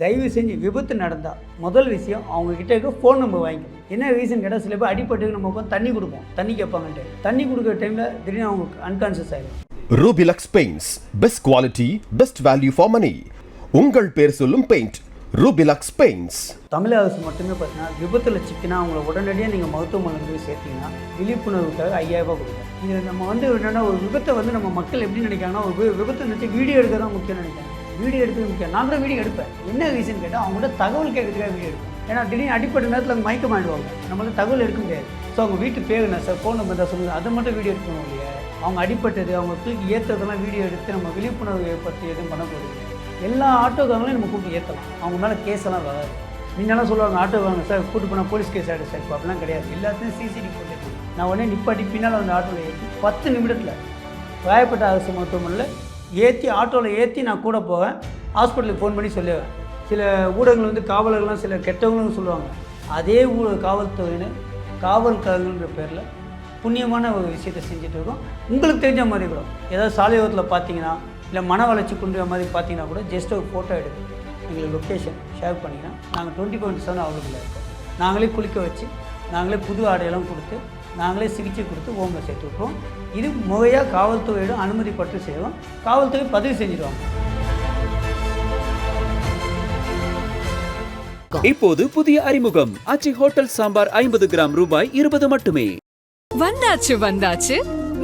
தயவு செஞ்சு விபத்து நடந்தால் முதல் விஷயம் அவங்க கிட்ட இருக்க ஃபோன் நம்பர் வாங்கிக்கணும் என்ன ரீசன் கேட்டால் சில பேர் அடிப்பட்டு நம்ம உட்காந்து தண்ணி கொடுப்போம். தண்ணி கேட்பாங்கன்ட்டு. தண்ணி கொடுக்குற டைமில் திடீர்னு அவங்க அன்கான்ஷியஸ் ஆகிடும் Rubilux paints best quality best value for money உங்கள் பேர் சொல்லும் பெயிண்ட் ரூபிலக்ஸ் பெயிண்ட்ஸ் தமிழக அரசு மட்டுமே பார்த்தீங்கன்னா விபத்தில் சிக்கினா அவங்கள உடனடியாக நீங்கள் மருத்துவமனையில் போய் சேர்த்தீங்கன்னா விழிப்புணர்வுக்காக ஐயாயிரம் ரூபாய் கொடுக்கும் இது நம்ம வந்து என்னென்னா ஒரு விபத்தை வந்து நம்ம மக்கள் எப்படி நினைக்காங்கன்னா ஒரு விபத்தை நினச்சி வீடியோ எடுக்க தான் முக்கியம் நினைக்கிறாங்க. வீடியோ எடுத்து முக்கியம். நான் கூட வீடியோ எடுப்பேன். என்ன ரீசன் கேட்டால் அவங்கள்ட்ட தகவல் கேட்கறதுக்காக வீடியோ எடுப்பேன். ஏன்னா திடீர்னு அடிப்பட்ட நேரத்தில் அவங்க மயக்கம் ஆயிடுவாங்க. நம்மளால தகவல் எடுக்க முடியாது. ஸோ அவங்க வீட்டு பேர் என்ன சார் ஃபோன் நம்பர் தான் சொல்லுங்கள் அதை மட்டும் வீடியோ எடுக்கணும் இல்லையா அவங்க அடிப்பட்டது அவங்க தூக்கி ஏற்றுறதெல்லாம் வீடியோ எடுத்து நம்ம விழிப்புணர்வு ஏற்படுத்தி எதுவும் பண்ண போகிறது எல்லா ஆட்டோக்காரங்களையும் நம்ம கூப்பிட்டு ஏற்றலாம் அவங்க மேலே கேஸ் எல்லாம் வராது. முன்னெல்லாம் சொல்லுவாங்க ஆட்டோ வாங்க சார் கூட்டு போனால் போலீஸ் கேஸ் ஆகிடும் சார் இப்போ அப்படிலாம் கிடையாது. எல்லாத்தையும் சிசிடி போட்டு நான் உடனே நிப்பாட்டி பின்னால் வந்து ஆட்டோவில் ஏற்றி பத்து நிமிடத்தில் ராயப்பேட்டை அரசு மருத்துவமனையில் ஏற்றி ஆட்டோவில் ஏற்றி நான் கூட போவேன். ஹாஸ்பிட்டலுக்கு ஃபோன் பண்ணி சொல்லுவேன் சில ஊடகங்கள் வந்து காவலர்கள்லாம் சில கெட்டவங்களும் சொல்லுவாங்க. அதே ஊ காவல்துறையினர் காவல்காரங்கன்ற பேரில் புண்ணியமான ஒரு விஷயத்தை செஞ்சுட்டு இருக்கோம். உங்களுக்கு தெரிஞ்ச மாதிரி கூட ஏதாவது சாலையோரத்தில் பார்த்தீங்கன்னா இல்லை மன வளர்ச்சி குன்ற மாதிரி பார்த்தீங்கன்னா கூட ஜஸ்ட் ஒரு ஃபோட்டோ எடுத்து எங்களுக்கு லொக்கேஷன் ஷேர் பண்ணிங்கன்னா நாங்கள் டுவெண்ட்டி ஃபோர் செவன் அவைலபிளாக இருக்கோம் நாங்களே குளிக்க வச்சு நாங்களே புது ஆடையெல்லாம் கொடுத்து நாங்களே சிகிச்சை கொடுத்து ஓமில் சேர்த்து விட்ருவோம் இது முறையாக காவல்துறையிடம் அனுமதி பட்டு செய்வோம். காவல்துறை பதிவு செஞ்சிடுவாங்க இப்போது புதிய அறிமுகம். அச்சி ஹோட்டல் சாம்பார் ஐம்பது கிராம் ரூபாய் இருபது மட்டுமே. வந்தாச்சு வந்தாச்சு.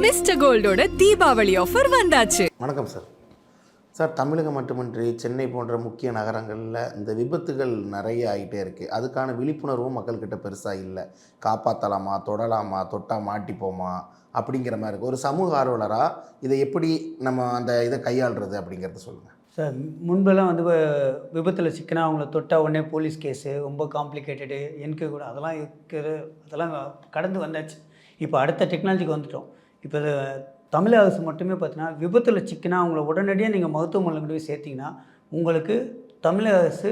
மிஸ்டர் கோல்டோட தீபாவளி ஆஃபர் வந்தாச்சு. வணக்கம் சார். சார் தமிழகம் மட்டுமின்றி சென்னை போன்ற முக்கிய நகரங்களில் இந்த விபத்துகள் நிறைய ஆகிட்டே இருக்குது அதுக்கான விழிப்புணர்வும் மக்கள்கிட்ட பெருசாக இல்லை. காப்பாற்றலாமா தொடலாமா தொட்டா மாட்டிப்போமா அப்படிங்கிற மாதிரி இருக்குது ஒரு சமூக ஆர்வலராக இதை எப்படி நம்ம அந்த இதை கையாளுறது அப்படிங்கிறத சொல்லுங்கள் சார் முன்பெல்லாம் வந்து விபத்தில் சிக்கினா அவங்கள தொட்டால் உடனே போலீஸ் கேஸு ரொம்ப காம்ப்ளிகேட்டடு எனக்கு கூட அதெல்லாம் இருக்கிற அதெல்லாம் கடந்து வந்தாச்சு. இப்போ அடுத்த டெக்னாலஜிக்கு வந்துட்டோம். இப்போ தமிழக அரசு மட்டுமே பார்த்தீங்கன்னா விபத்தில் சிக்கினா அவங்கள உடனடியாக நீங்கள் மருத்துவமனையில் கொண்டு போய் சேர்த்தீங்கன்னா உங்களுக்கு தமிழக அரசு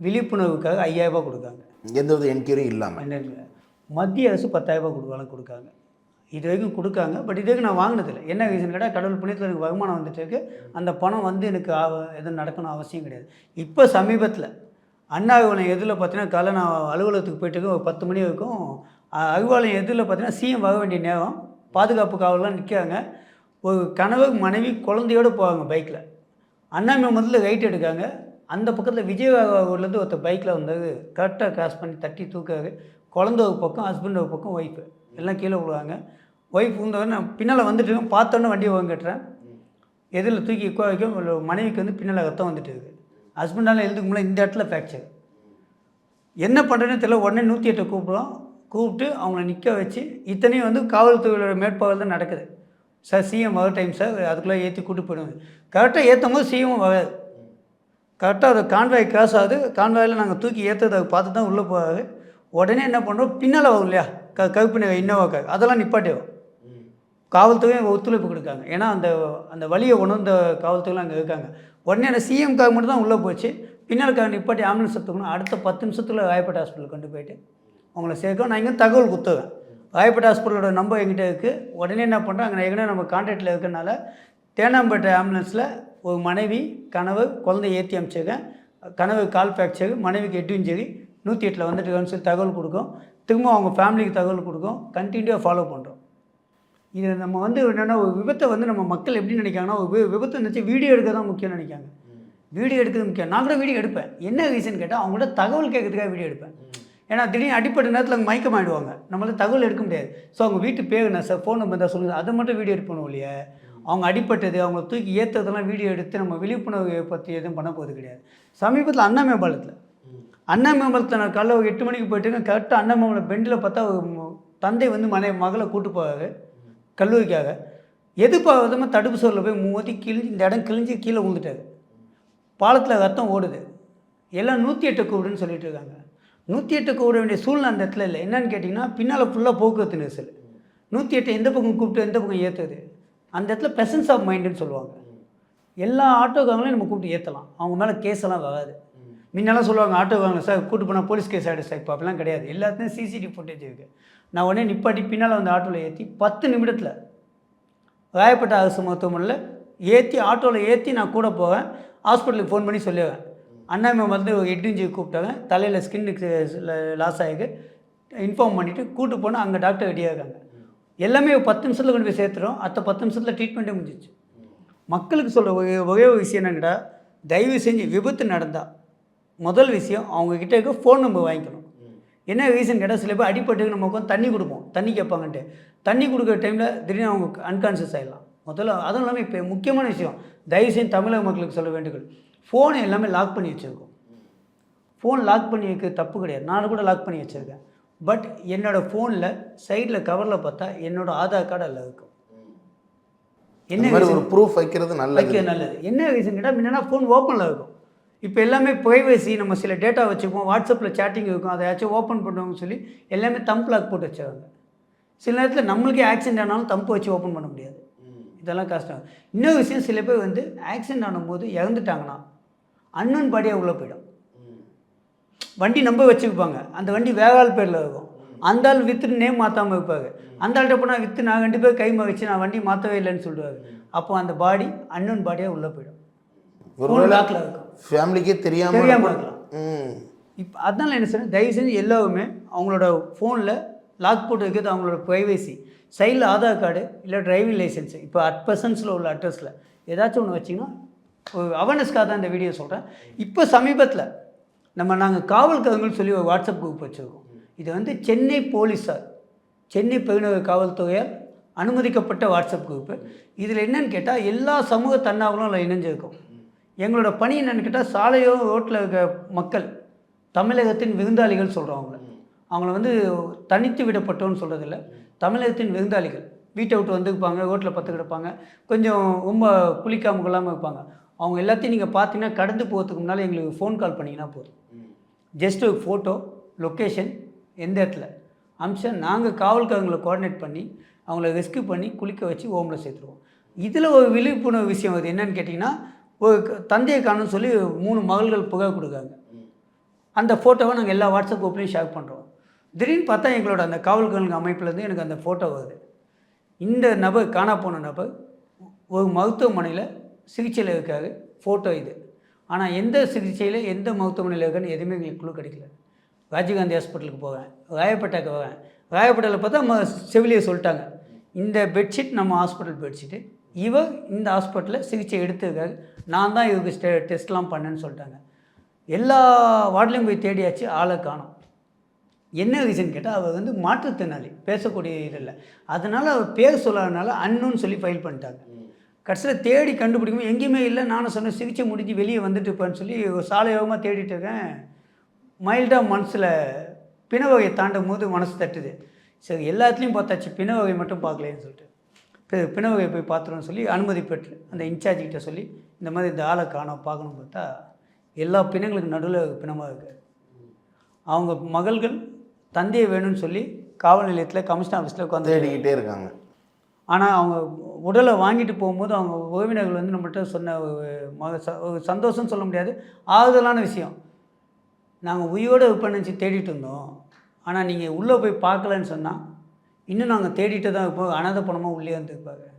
விழிப்புணர்வுக்காக ஐயாயிரம் ரூபாய் கொடுக்காங்க. எந்த வித என்கொயரியும் இல்லாமல் மத்திய அரசு பத்தாயிரரூபா கொடுக்கலாம் கொடுக்காங்க. இது வரைக்கும் கொடுக்காங்க. பட் இது வரைக்கும் நான் வாங்கினதில்லை. என்ன ரீசன் கேட்டால் கடவுள் புண்ணியத்தில் எனக்கு வருமானம் வந்துட்டு இருக்கு. அந்த பணம் வந்து எனக்கு எதுவும் நடக்கணும் அவசியம் கிடையாது. இப்போ சமீபத்தில் அண்ணா அறிவாலயம் எதில் பார்த்தீங்கன்னா காலை நான் அலுவலகத்துக்கு போயிட்டு ஒரு பத்து மணி வரைக்கும் அறிவாலயம் எதில் பார்த்தீங்கன்னா சிஎம் வர வேண்டிய நேரம் பாதுகாப்பு காவலாம் நிற்காங்க ஒரு கணவர் மனைவி குழந்தையோடு போவாங்க பைக்கில். அண்ணாமலை முதல்ல ரைட் எடுக்காங்க அந்த பக்கத்தில் விஜயவாகூர்லேருந்து ஒருத்தர் பைக்கில் வந்தது. கரெக்டாக கிராஸ் பண்ணி தட்டி தூக்காரு குழந்த ஒரு பக்கம் ஹஸ்பண்ட் ஒரு பக்கம் ஒய்ஃபு எல்லாம் கீழே விழுவாங்க. ஒய்ஃப் விழுந்தவொடனே நான் பின்னால் வந்துட்டு பார்த்தோன்னே வண்டியை வாங்கிட்டுறேன் எதில் தூக்கி உட்கா வைக்கும் மனைவிக்கு வந்து பின்னால் ரத்தம் வந்துட்டு இருக்கு ஹஸ்பண்டால் எழுதுக்கு முன்னாடி இந்த இடத்துல ஃப்ராக்சர் என்ன பண்ணுறேன்னு தெரியல. உடனே நூற்றி எட்டை கூப்பிடுவோம் கூப்பிட்டு அவங்கள நிற்க வச்சு இத்தனையும் வந்து காவல்துறையோட மேற்பார்வை தான் நடக்குது. சார் சிஎம் வர டைம் சார் அதுக்குள்ளே ஏற்றி கூட்டு போயிடுவாங்க. கரெக்டாக ஏற்றும் போது சிஎம் வராது. கரெக்டாக அது கான்வாய் கிராஸ் ஆகுது. கான்வாயில் நாங்கள் தூக்கி ஏற்றுறதை பார்த்து தான் உள்ளே போகாது உடனே என்ன பண்ணுறோம் பின்னால் வரும் இல்லையா? க கருப்பு நிற இன்னோவா கார் அதெல்லாம் நிப்பாட்டிடும் காவல்துறையும் ஒத்துழைப்பு கொடுக்காங்க. ஏன்னா அந்த அந்த வழியை உணர்ந்த காவல்துறைலாம் அங்கே இருக்காங்க. உடனே அந்த சிஎம் கார் மட்டும் தான் உள்ளே போச்சு. பின்னால் கார் நிப்பாட்டி ஆம்புலன்ஸ் எடுத்துக்கணும் அடுத்த பத்து நிமிஷத்தில் ராயப்பேட்டை ஹாஸ்பிட்டல் கொண்டு போயிட்டு அவங்கள சேர்க்கணும். நான் இங்கே தகவல் குத்துவேன் ராயப்பேட்டை ஹாஸ்பிட்டலோட நம்பர் எங்கிட்ட இருக்குது உடனே என்ன பண்ணுறேன் அங்கே ஏற்கனவே நம்ம கான்டாக்டில் இருக்கனால தேனாம்பேட்டை ஆம்புலன்ஸில் ஒரு மனைவி கனவு குழந்தை ஏற்றி அமைச்சிருக்கேன் கனவு கால் ஃப்ராக்சர் மனைவிக்கு எட்டு இன்ஜரி நூற்றி எட்டில் வந்துட்டு சொல்லி தகவல் கொடுக்கும். திரும்ப அவங்க ஃபேமிலிக்கு தகவல் கொடுக்கும். கண்டினியூவாக ஃபாலோ பண்ணுறோம் இது நம்ம வந்து என்னென்னா ஒரு விபத்தை வந்து நம்ம மக்கள் எப்படி நினைக்காங்கன்னா ஒரு வி- விபத்தை நினச்சி வீடியோ எடுக்க தான் முக்கியம்னு நினைக்காங்க வீடியோ எடுக்கிறது முக்கியம். நான் கூட வீடியோ எடுப்பேன். என்ன ரீசன் கேட்டால் அவங்கள்ட்ட தகவல் கேட்கறதுக்காக வீடியோ எடுப்பேன். ஏன்னா திடீர்னு அடிப்பட்ட நேரத்தில் அவங்க மயக்கம் ஆயிடுவாங்க. நம்மளால தகவல் எடுக்க முடியாது. ஸோ அவங்க வீட்டு பேர் என்ன சார் ஃபோன் நம்பர் தான் சொல்லுங்கள் அதை மட்டும் வீடியோ எடுப்பணும் இல்லையா? அவங்க அடிப்பட்டது அவங்க தூக்கி ஏற்றுறதெல்லாம் வீடியோ எடுத்து நம்ம விழிப்புணர்வு பற்றி எதுவும் பண்ண போகிறது கிடையாது. சமீபத்தில் அண்ணா மேம்பாலத்தில் அண்ணா மேம்பாலத்தில் நான் காலைல ஒரு எட்டு மணிக்கு போயிட்டு கரெக்டாக அண்ணா மேம்பாலம் பெண்டில் பார்த்தா தந்தை வந்து மனை மகளை கூட்டு போவார் கல்லூரிக்காக. எதிர்பார்க்காம தடுப்பு சோரில் போய் மோதி கிழிஞ்சு இந்த இடம் கிழிஞ்சு கீழே விழுந்துட்டாரு. பாலத்தில் ரத்தம் ஓடுது. எல்லாம் நூற்றி எட்டு கூடுன்னு சொல்லிட்டு இருக்காங்க. நூற்றி எட்டு கூட வேண்டிய சூழ்நிலை அந்த இடத்துல இல்லை. என்னன்னு கேட்டிங்கன்னா பின்னால் ஃபுல்லாக போக்குவரத்து நெரிசல். நூற்றி எட்டு எந்த பக்கம் கூப்பிட்டு எந்த பக்கம் ஏற்றுது அந்த இடத்துல presence ஆஃப் மைண்டுன்னு சொல்லுவாங்க. எல்லா ஆட்டோக்காரங்களையும் நம்ம கூப்பிட்டு ஏற்றலாம் அவங்க மேலே கேஸ் எல்லாம் வராது. முன்னெல்லாம் சொல்லுவாங்க ஆட்டோக்காரங்க சார் கூப்பிட்டு போனால் போலீஸ் கேஸ் ஆகிடும் சார். இப்போ அப்படிலாம் கிடையாது. எல்லாத்துலேயும் சிசிடிவி ஃபுட்டேஜ் இருக்குது நான் உடனே நிப்பாட்டி பின்னால் வந்து ஆட்டோவில் ஏற்றி பத்து நிமிடத்தில் ராயப்பட்ட அரசு மருத்துவமனையில் ஏற்றி ஆட்டோவில் ஏற்றி நான் கூட போவேன். ஹாஸ்பிட்டலுக்கு ஃபோன் பண்ணி சொல்லுவேன் அண்ணாமை வந்து எட்டு இன்ச்சு கூப்பிட்டாங்க. தலையில் ஸ்கின்னுக்கு லாஸ் ஆகிருக்கு இன்ஃபார்ம் பண்ணிவிட்டு கூட்டு போனால் அங்கே டாக்டர் ரெடியாக எல்லாமே ஒரு பத்து நிமிஷத்தில் கொண்டு போய் சேர்த்துறோம். அடுத்த பத்து நிமிஷத்தில் ட்ரீட்மெண்ட்டே முடிஞ்சிச்சு மக்களுக்கு சொல்கிற ஒரே ஒரே ஒரு விஷயம் என்னங்கடா தயவு செஞ்சு விபத்து நடந்தால் முதல் விஷயம் அவங்கக்கிட்ட இருக்க ஃபோன் நம்பர் வாங்கிக்கணும். என்ன ரீசன் கேட்டால் சில பேர் அடிப்பட்டு நம்ம உட்காந்து தண்ணி கொடுப்போம். தண்ணி கேட்பாங்கன்ட்டு. தண்ணி கொடுக்குற டைமில் திடீர்னு அவங்க அன்கான்ஷியஸ் ஆகிடலாம் முதல்ல அதுவும் இல்லாமல் இப்போ முக்கியமான விஷயம். தயவு செஞ்சு தமிழக மக்களுக்கு சொல்ல வேண்டுகள். ஃபோனை எல்லாமே லாக் பண்ணி வச்சுருக்கோம். ஃபோன் லாக் பண்ணி வைக்க தப்பு கிடையாது. நான் கூட லாக் பண்ணி வச்சுருக்கேன். பட் என்னோடய ஃபோனில் சைடில் கவரில் பார்த்தா என்னோடய ஆதார் கார்டு அதில் இருக்கும். மாதிரி ஒரு ப்ரூஃப் வைக்கிறது நல்லது. வைக்க நல்லது. என்ன ரீசன் கேட்டால் முன்னா ஃபோன் ஓப்பனில் இருக்கும். இப்போ எல்லாமே ப்ரைவசி நம்ம சில டேட்டா வச்சுப்போம் வாட்ஸ்அப்பில் சேட்டிங் இருக்கும். அதையாச்சும் ஓப்பன் பண்ணுவோம்னு சொல்லி எல்லாமே தம்ப் லாக் போட்டு வச்சுருவாங்க. சில நேரத்தில் நம்மளுக்கே ஆக்சிடென்ட் ஆனாலும் தம்பு வச்சு ஓப்பன் பண்ண முடியாது. இதெல்லாம் கஷ்டம். இன்னொரு விஷயம் சில பேர் வந்து ஆக்சிடென்ட் ஆனும்போது இறந்துட்டாங்கன்னா அன்னன் பாடியாக உள்ளே போயிடும். வண்டி நம்ப வச்சுருப்பாங்க அந்த வண்டி வேகால் பேரில் இருக்கும். அந்த ஆள் வித்து நேம் மாற்றாமல் இருப்பாங்க அந்த ஆள்கிட்ட போனால் வித்து நான் ரெண்டு பேர் கை வச்சு நான் வண்டி மாற்றவே இல்லைன்னு சொல்லுவாங்க அப்போ அந்த பாடி அன்னன் பாடியாக உள்ளே போயிடும். ஒருவேளை லாக்கில் இருக்கும். ஃபேமிலிக்கே தெரியாமல் தெரியாமல் இருக்கலாம். இப்போ அதனால என்ன சொல்றேன் தயவு செஞ்சு எல்லாருமே அவங்களோட ஃபோனில் லாக் போட்டு வைக்கிறது அவங்களோட ப்ரைவசி சைடில் ஆதார் கார்டு இல்லை டிரைவிங் லைசன்ஸு இப்போ அட் பர்சன்ஸில் உள்ள அட்ரஸில் ஏதாச்சும் ஒன்று வச்சிங்கன்னா ஒரு அவேர்னஸ்க்காக தான் இந்த வீடியோ சொல்கிறேன் இப்போ சமீபத்தில் நம்ம நாங்கள் காவல்காரங்கள்னு சொல்லி ஒரு வாட்ஸ்அப் குரூப் வச்சுருக்கோம். இது வந்து சென்னை போலீஸார் சென்னை பெருநகர் காவல்துறையால் அனுமதிக்கப்பட்ட வாட்ஸ்அப் குரூப்பு இதில் என்னென்னு கேட்டால் எல்லா சமூக தன்னாவலும் அதில் இணைஞ்சிருக்கும். எங்களோட பணி என்னென்னு கேட்டால் சாலையோ ரோட்டில் இருக்க மக்கள் தமிழகத்தின் விருந்தாளிகள் சொல்கிறோம் அவங்கள. அவங்கள வந்து தனித்து விடப்பட்டோன்னு சொல்கிறதில்ல தமிழகத்தின் விருந்தாளிகள் வீட்டை விட்டு வந்துருப்பாங்க ரோட்டில் பத்து கிடப்பாங்க கொஞ்சம் ரொம்ப குளிக்காமல் கொள்ளாமல் இருப்பாங்க. அவங்க எல்லாத்தையும் நீங்கள் பார்த்தீங்கன்னா கடந்து போகிறதுக்கு முன்னால் எங்களுக்கு ஃபோன் கால் பண்ணிங்கன்னா போதும். ஜஸ்ட் ஒரு ஃபோட்டோ லொக்கேஷன் எந்த இடத்துல? அம்சம் நாங்கள் காவல்காரங்களை கோஆர்டினேட் பண்ணி அவங்கள ரெஸ்க்யூ பண்ணி குளிக்க வச்சு ஓமில் சேர்த்துருவோம். இதில் ஒரு விழிப்புணர்வு விஷயம் அது என்னன்னு கேட்டிங்கன்னா ஒரு க- தந்தையை காணும்னு சொல்லி மூணு மகள்கள் புகை கொடுக்காங்க அந்த ஃபோட்டோவை நாங்கள் எல்லா வாட்ஸ்அப் குரூப்லேயும் ஷேர் பண்ணுறோம் திடீர்னு பார்த்தா எங்களோட அந்த காவல்காரங்க அமைப்புலேருந்து எனக்கு அந்த ஃபோட்டோ வருது. இந்த நபர் காணா போன நபர் ஒரு மருத்துவமனையில் சிகிச்சையில் இருக்கார் ஃபோட்டோ இது. ஆனால் எந்த சிகிச்சையில் எந்த மருத்துவமனையில் இருக்கான்னு எதுவுமே எங்களுக்கு குழு கிடைக்கல. ராஜீவ்காந்தி ஹாஸ்பிட்டலுக்கு போவேன் ராயப்பேட்டைக்கு போவேன். ராயப்பேட்டையில் பார்த்தா நம்ம செவிலியை சொல்லிட்டாங்க. இந்த பெட்ஷீட் நம்ம ஹாஸ்பிட்டல் பெட்ஷீட்டு இவர் இந்த ஹாஸ்பிட்டலில் சிகிச்சை எடுத்துருக்காரு. நான் தான் இவருக்கு ஸ்டெ டெஸ்ட்லாம் பண்ணேன்னு சொல்லிட்டாங்க. எல்லா வார்டுலையும் போய் தேடியாச்சு ஆளை காணோம். என்ன ரீசன் கேட்டால் அவர் வந்து மாற்றுத்திறனாளி பேசக்கூடிய இது இல்லை. அதனால் அவர் பேர் சொல்லாதனால அன்னுன்னு சொல்லி ஃபைல் பண்ணிட்டாங்க. கடைசியில் தேடி கண்டுபிடிக்கும். எங்கேயுமே இல்லை. நானும் சொன்னேன் சிகிச்சை முடிஞ்சு வெளியே வந்துட்டு இருப்பேன்னு சொல்லி ஒரு சாலையோகமாக தேடிட்டு இருக்கேன். மைல்டாக மனசில் பிணவகையை தாண்டும் போது மனசு தட்டுது. சரி எல்லாத்துலேயும் பார்த்தாச்சு. பிணவகை மட்டும் பார்க்கலேன்னு சொல்லிட்டு. பிணவகையை போய் பார்த்துருவோம்னு சொல்லி அனுமதி பெற்று அந்த இன்சார்ஜ் கிட்ட சொல்லி இந்த மாதிரி இந்த ஆளை காணோம் பார்க்கணும் பார்த்தா எல்லா பிணங்களுக்கு நடுவில் பிணமாக இருக்குது அவங்க மகள்கள் தந்தையை வேணும்னு சொல்லி காவல் நிலையத்தில் கமிஷன் ஆஃபீஸில் உட்காந்து தேடிக்கிட்டே இருக்காங்க. ஆனால் அவங்க உடலை வாங்கிட்டு போகும்போது அவங்க உறவினர்கள் வந்து நம்மகிட்ட சொன்ன ஒரு மக ச- ஒரு சொல்ல முடியாது. ஆறுதலான விஷயம். நாங்கள் உயிரோடு விற்பனை தேடிட்டு இருந்தோம். ஆனால் நீங்கள் உள்ளே போய் பார்க்கலன்னு சொன்னால் இன்னும் நாங்கள் தேடிட்டு தான் இருப்போம். அனாதை பணமாக உள்ளே வந்துருப்பாங்க.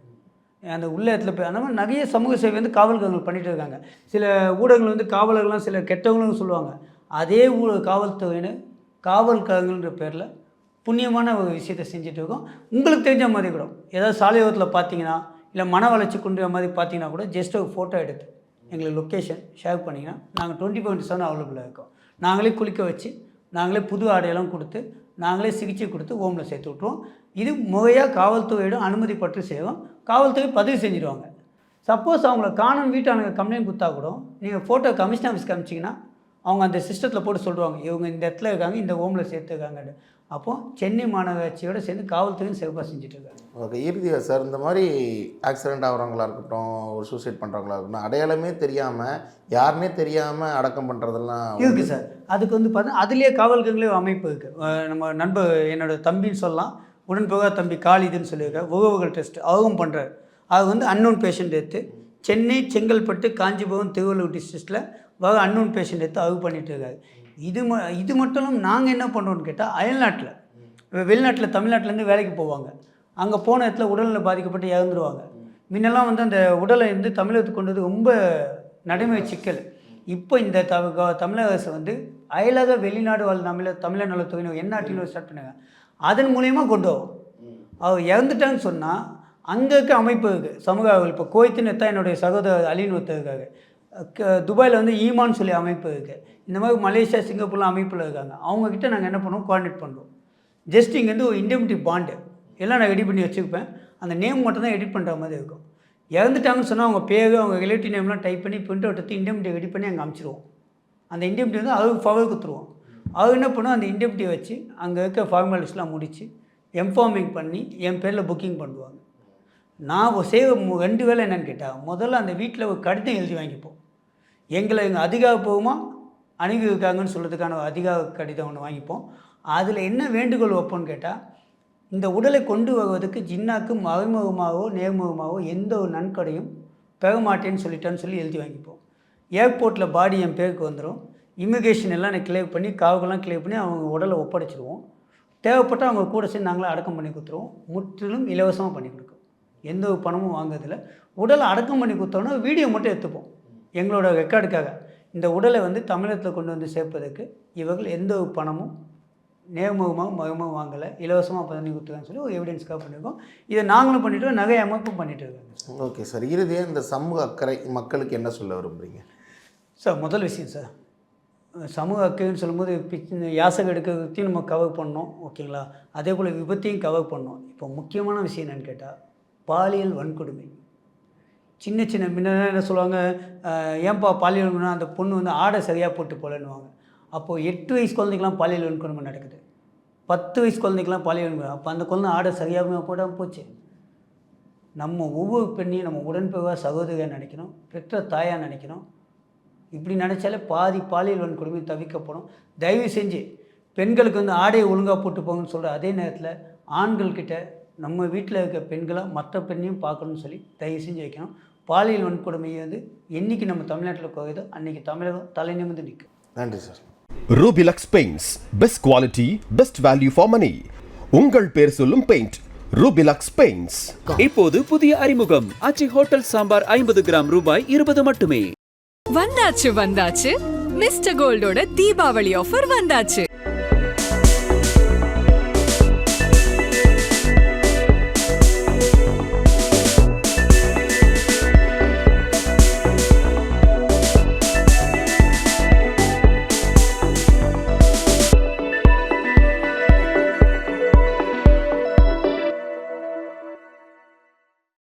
அந்த உள்ள இடத்துல போய் அந்த மாதிரி நிறைய சமூக சேவை வந்து காவல்காரங்கள் பண்ணிகிட்டு இருக்காங்க. சில ஊடகங்கள் வந்து காவலர்கள்லாம் சில கெட்டவங்களும் சொல்லுவாங்க. அதே ஊ காவல்துறையினர் காவல்காரங்கள்ன்ற பேரில் புண்ணியமான ஒரு விஷயத்தை செஞ்சுட்டு இருக்கோம். உங்களுக்கு தெரிஞ்ச மாதிரி கூட ஏதாவது சாலையோரத்தில் பார்த்தீங்கன்னா இல்லை மன வளர்ச்சி கொண்டு மாதிரி பார்த்தீங்கன்னா கூட ஜஸ்ட் ஒரு ஃபோட்டோ எடுத்து எங்களுக்கு லொக்கேஷன் ஷேர் பண்ணிங்கன்னா நாங்கள் டுவெண்ட்டி ஃபோர் இன்ட்டு செவன் அவைலபிளாக இருக்கோம். நாங்களே குளிக்க வச்சு நாங்களே புது ஆடையெல்லாம் கொடுத்து நாங்களே சிகிச்சை கொடுத்து ஹோமில் சேர்த்து விட்ருவோம் இது முறையாக காவல்துறையிடம் அனுமதி பற்றி செய்வோம் காவல்துறை பதிவு செஞ்சுடுவாங்க சப்போஸ் அவங்கள காணும் வீட்டானுங்க கம்ப்ளைண்ட் கொடுத்தா கூட நீங்கள் ஃபோட்டோ கமிஷன் ஆஃபீஸ்க்கு அனுப்பிச்சிங்கன்னா அவங்க அந்த சிஸ்டத்தில் போட்டு சொல்லுவாங்க இவங்க இந்த இடத்துல இருக்காங்க இந்த ஹோமில் சேர்த்துருக்காங்கன்னு அப்போது சென்னை மாநகராட்சியோட சேர்ந்து காவல்துறையும் சிறப்பாக செஞ்சுட்டு இருக்காங்க ஓகே இறுதியாக சார் இந்த மாதிரி ஆக்சிடெண்ட் ஆகிறவங்களா இருக்கட்டும் ஒரு சூசைட் பண்ணுறவங்களா இருக்கட்டும் அடையாளமே தெரியாமல் யாருனே தெரியாமல் அடக்கம் பண்ணுறதெல்லாம் இருக்குது சார். அதுக்கு வந்து பார்த்தா அதுலேயே காவல்களே அமைப்பு இருக்குது நம்ம நண்பர் என்னோட தம்பின்னு சொல்லலாம். உடன்போக தம்பி காலிதுன்னு சொல்லியிருக்காரு. உறவுகள் டெஸ்ட் அவரும் பண்ணுறாரு அது வந்து அன்னோன் பேஷண்ட் எடுத்து சென்னை செங்கல்பட்டு காஞ்சிபுரம் திருவள்ளூர் டிஸ்ட்ரிக்டில் வர அன்னோன் பேஷண்ட் எடுத்து அவு பண்ணிட்டு இருக்காரு. இது ம இது மட்டும் இல்லாமல் நாங்கள் என்ன பண்ணுறோம்னு கேட்டால் அயல்நாட்டில். இப்போ வெளிநாட்டில் தமிழ்நாட்டிலேருந்து வேலைக்கு போவாங்க. அங்கே போன இடத்துல உடல்நிலை பாதிக்கப்பட்டு இறந்துருவாங்க. முன்னெல்லாம் வந்து அந்த உடலை வந்து தமிழகத்துக்கு கொண்டது ரொம்ப நடைமுறை சிக்கல். இப்போ இந்த த தமிழக அரசு வந்து அயலக வெளிநாடு வாழ் தமிழ தமிழர் என்ன என்ஆர்டின்னு ஸ்டார்ட் பண்ணாங்க அதன் மூலயமா கொண்டு வரும். அவர் இறந்துட்டான்னு சொன்னால் அங்கே இருக்க அமைப்பு இருக்குது சமூக இப்போ கோயத்தின் தான் என்னுடைய சகோதரர் அலின் ஒருத்தருக்காக. க- துபாயில் வந்து ஈமான் சொல்லி அமைப்பு இருக்குது இந்த மாதிரி மலேசியா சிங்கப்பூர்லாம் அமைப்பில் இருக்காங்க. அவங்கக்கிட்ட நாங்கள் என்ன பண்ணுவோம்? கோஆர்டினேட் பண்ணுறோம் ஜஸ்ட் இங்கேருந்து ஒரு இண்டெமிட்டி பாண்டு எல்லாம் நான் ரெடி பண்ணி வச்சுருப்பேன். அந்த நேம் மட்டும் தான் எடிட் பண்ணுற மாதிரி இருக்கும். இறந்துட்டாங்கன்னு சொன்னால் அவங்க பேர் அவங்க ரிலேட்டிவ் நேம்லாம் டைப் பண்ணி பிரிண்ட் அவுட் எடுத்து இண்டெமிட்டி ரெடி பண்ணி அங்கே அமைச்சிருவோம். அந்த இண்டெமிட்டி வந்து அவருக்கு ஃபவர் கொடுத்துருவோம். அவர் என்ன பண்ணுவோம் அந்த இண்டெமிட்டியை வச்சு அங்கே இருக்க ஃபார்மாலிட்டிஸ்லாம் முடித்து எம்ஃபார்மிங் பண்ணி என் பேரில் புக்கிங் பண்ணுவாங்க. நான் செய்வ மு- ரெண்டு வேலை என்னென்னு கேட்டால் முதல்ல அந்த வீட்டில் ஒரு கடிதம் எழுதி வாங்கிப்போம். எங்களை எங்கள் அதிகாரப்பூர்வமாக அணுகியிருக்காங்கன்னு சொல்கிறதுக்கான அதிகார கடிதம் ஒன்று வாங்கிப்போம். அதில் என்ன வேண்டுகோள் வைப்போம்னு கேட்டால் இந்த உடலை கொண்டு வருவதற்கு ஜின்னாக்கு மறைமுகமாகவோ நேர்முகமாகவோ எந்த ஒரு நன்கொடையும் பெற மாட்டேன்னு சொல்லிட்டேன்னு சொல்லி எழுதி வாங்கிப்போம். ஏர்போர்ட்டில் பாடி என் பேருக்கு வந்துடும் இமிகிரேஷன் எல்லாம் நான் கிளியர் பண்ணி காவுக்கெல்லாம் கிளியர் பண்ணி அவங்க உடலை ஒப்படைச்சிடுவோம் தேவைப்பட்டால் அவங்க கூட சேர்ந்து நாங்களே அடக்கம் பண்ணி கொடுத்துருவோம். முற்றிலும் இலவசமாக பண்ணி கொடுக்கும் எந்த ஒரு பணமும் வாங்குறதில்ல. உடலை அடக்கம் பண்ணி கொடுத்தோன்னா வீடியோ மட்டும் எடுத்துப்போம். எங்களோட ரெக்கார்டுக்காக இந்த உடலை வந்து தமிழகத்தில் கொண்டு வந்து சேர்ப்பதற்கு இவர்கள் எந்த ஒரு பணமும் நேர்முகமாக மகமாக வாங்கலை. இலவசமாக பண்ணி கொடுத்துருக்கான்னு சொல்லி ஒரு எவிடன்ஸ்க்காக பண்ணியிருக்கோம். இதை நாங்களும் பண்ணிட்டோம் நகை அமைப்பும் பண்ணிட்டு இருக்காங்க ஓகே சார். இறுதியாக இந்த சமூக அக்கறை மக்களுக்கு என்ன சொல்ல விரும்புகிறீங்க சார் முதல் விஷயம் சார். சமூக அக்கறைன்னு சொல்லும்போது பிச்- யாசகம் எடுக்கிறதையும் நம்ம கவர் பண்ணோம். ஓகேங்களா? அதே போல் விபத்தையும் கவர் பண்ணோம். இப்போ முக்கியமான விஷயம் என்னன்னு கேட்டால் பாலியல் வன்கொடுமை. சின்ன சின்ன முன்ன என்ன சொல்லுவாங்க ஏன்பா பாலியல் வன்கொடுமை அந்த பொண்ணு வந்து ஆடை சரியாக போட்டு போலன்னுவாங்க அப்போது எட்டு வயசு குழந்தைக்கெலாம் பாலியல் வன்கொடுமை நடக்குது. பத்து வயசு குழந்தைக்கெலாம் பாலியல் வன்கொடுமை. அப்போ அந்த குழந்தை ஆடை சரியாக போடாமல் போச்சு. நம்ம ஒவ்வொரு பெண்ணையும் நம்ம உடன்பிறவாக சகோதரியாக நினைக்கணும் பெற்ற தாயாக நினைக்கணும் இப்படி நினச்சாலே பாதி பாலியல் வன்கொடுமை தவிர்க்கப்படும் தயவு செஞ்சு பெண்களுக்கு வந்து ஆடையை ஒழுங்காக போட்டு போங்கன்னு சொல்கிற அதே நேரத்தில் ஆண்கள்கிட்ட நம்ம வீட்டில் இருக்க பெண்களை மற்ற பெண்ணையும் பார்க்கணும்னு சொல்லி தயவு செஞ்சு வைக்கணும். பாலியல் வன்கொடுமையை வந்து என்றைக்கு நம்ம தமிழ்நாட்டில் குறையுதோ அன்றைக்கி தமிழகம் தலை நிமிர்ந்து நிற்கும். நன்றி sir. Rubilux Paints. Best quality, best value for money. உங்கள் பேர் சொல்லும் பெயிண்ட் ரூபிலக்ஸ் பெயிண்ட்ஸ் இப்போது புதிய அறிமுகம். ஆச்சி ஹோட்டல் சாம்பார் ஐம்பது கிராம் ரூபாய் இருபது மட்டுமே. வந்தாச்சு வந்தாச்சு. மிஸ்டர் கோல்டோட தீபாவளி ஆஃபர் வந்தாச்சு.